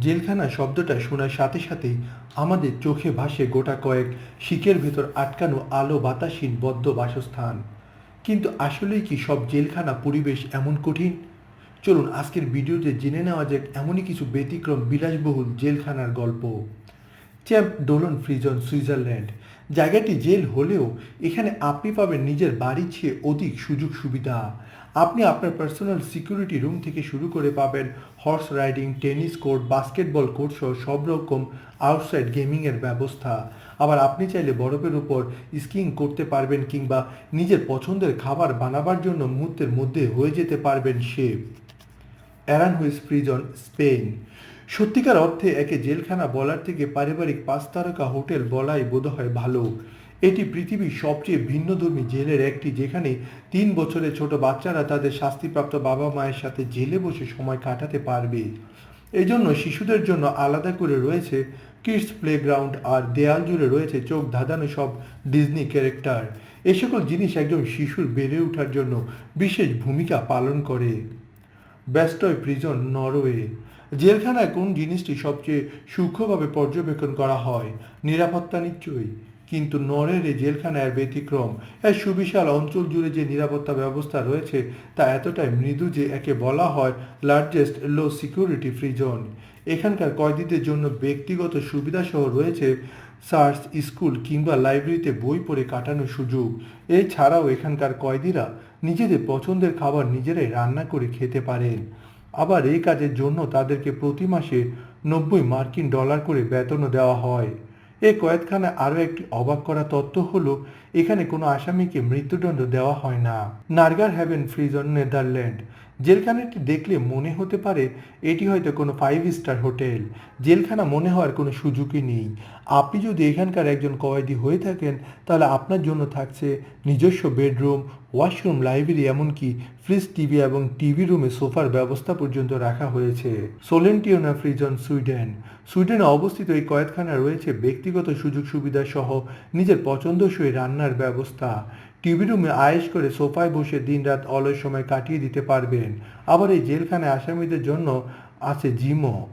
জেলখানা শব্দটা শোনার সাথে সাথে আমাদের চোখে ভাসে গোটা কয়েক শিকের ভেতর আটকানো আলো বাতাসীন বদ্ধ বাসস্থান। কিন্তু আসলেই কি সব জেলখানা পরিবেশ এমন কঠিন? চলুন আজকের ভিডিওতে জেনে নেওয়া যাক এমনই কিছু ব্যতিক্রম বিলাসবহুল জেলখানার গল্প। Champ Dollon prison, Switzerland. জায়গাটি জেল হলেও এখানে আপনি পাবেন নিজের বাড়ির চেয়ে অধিক সুযোগ সুবিধা। আপনি আপনার পার্সোনাল সিকিউরিটি রুম থেকে শুরু করে পাবেন horse riding tennis court basketball court সহ সব রকম আউটসাইড গেমিংয়ের ব্যবস্থা। আবার আপনি চাইলে বরফের উপর স্কিং করতে পারবেন কিংবা নিজের পছন্দের খাবার বানাবার জন্য মুহূর্তের মধ্যে হয়ে যেতে পারবেন শেফ অ্যারানহুইস প্রিজন স্পেন সত্যিকার অর্থে একে জেলখানা বলার থেকে পারিবারিক পাঁচ তারকা হোটেল বলাই বোধহয় ভালো। এটি পৃথিবীর সবচেয়ে ভিন্নধর্মী জেলের একটি যেখানে তিন বছরের ছোট বাচ্চারা তাদের শাস্তিপ্রাপ্ত বাবা মায়ের সাথে জেলে বসে সময় কাটাতে পারবে। এই জন্য শিশুদের জন্য আলাদা করে রয়েছে কিডস প্লেগ্রাউন্ড আর দেয়াল জুড়ে রয়েছে চোখ ধাঁধানো সব ডিজনি ক্যারেক্টার। এ সকল জিনিস একজন শিশুর বেড়ে ওঠার জন্য বিশেষ ভূমিকা পালন করে। Bastoy prison Norway. জেলখানায় কোন জিনিসটি সবচেয়ে সূক্ষ্মভাবে পর্যবেক্ষণ করা হয়? নিরাপত্তা নিশ্চয়ই, কিন্তু নরের এই জেলখানায় ব্যতিক্রম, এর সুবিশাল অঞ্চল জুড়ে যে নিরাপত্তা ব্যবস্থা রয়েছে, তা এতটাই মৃদু যে একে বলা হয় largest low security free zone এখানকার কয়েদিদের জন্য ব্যক্তিগত সুবিধাসহ রয়েছে সার্চ স্কুল কিংবা লাইব্রেরিতে বই পড়ে কাটানোর সুযোগ। এছাড়াও এখানকার কয়েদিরা নিজেদের পছন্দের খাবার নিজেরাই রান্না করে খেতে পারেন। আবার এই কাজের জন্য তাদেরকে প্রতি মাসে নব্বই মার্কিন ডলার করে বেতনও দেওয়া হয়। এ কয়েকখানা আরও একটি অবাক করা তথ্য হল, এখানে কোনো আসামিকে মৃত্যুদণ্ড দেওয়া হয় না। নার্গার হ্যাভেন ফ্রিজন, নেদারল্যান্ড। জেলখানাটি দেখলে মনে হতে পারে এটি হয়তো কোনো ফাইভ স্টার হোটেল জেলখানা মনে হওয়ার কোনো সুযোগই নেই। আপনি যদি এখানকার একজন কয়েদি হয়ে থাকেন, তাহলে আপনার জন্য থাকছে নিজস্ব বেডরুম ওয়াশরুম লাইব্রেরি এমনকি ফ্রিজ টিভি এবং টিভি রুমে সোফার ব্যবস্থা পর্যন্ত রাখা হয়েছে। সোলেন্টিওনা ফ্রিজন সুইডেন সুইডেনে অবস্থিত এই কয়েদখানায় রয়েছে ব্যক্তিগত সুযোগ সুবিধা সহ নিজের পছন্দসই রান্নার ব্যবস্থা। টিভি রুমে আয়েস করে সোফায় বসে দিনরাত অলস সময় কাটিয়ে দিতে পারবেন। আবার এই জেলখানায় আসামিদের জন্য আছে জিমও।